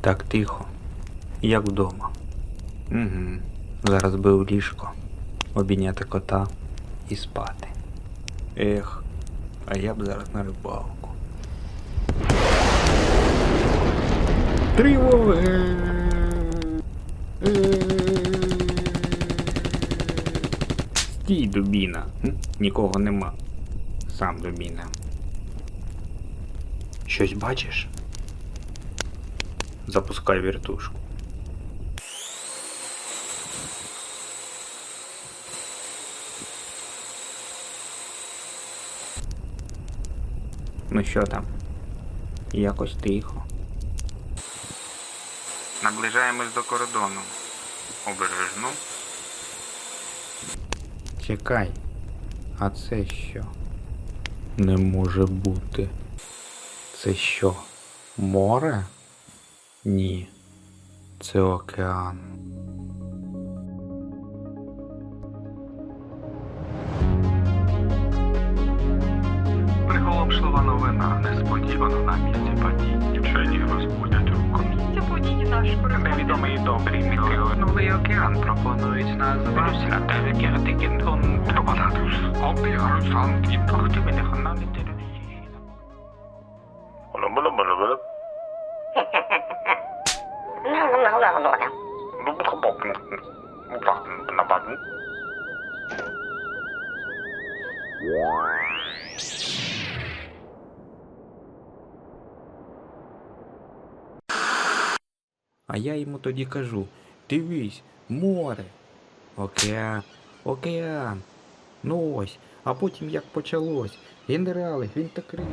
Так тихо, як вдома. Угу. Зараз би у ліжко, обійняти кота і спати. Ех, а я б зараз на рибалку. Тривога! Стій, дубіна. Нікого нема. Сам дубіна. Щось бачиш? Запускай вертушку. Ну що там? Якось тихо. Наближаємось до кордону. Обережно. Чекай. А це що? Не може бути. Це що? Море? Ні. Це океан. Приголомшлива новина несподівано на місці подій. Вчені розбудять руку. Місце події наш. Невідомий добрий міхил. Новий океан пропонують назвати Кертикінтон Тропанатус. Обігарусант і прохтивини ханаміти А я йому тоді кажу: дивись, море, океан, океан. Ну ось, а потім як почалось. Генерали, він так крив.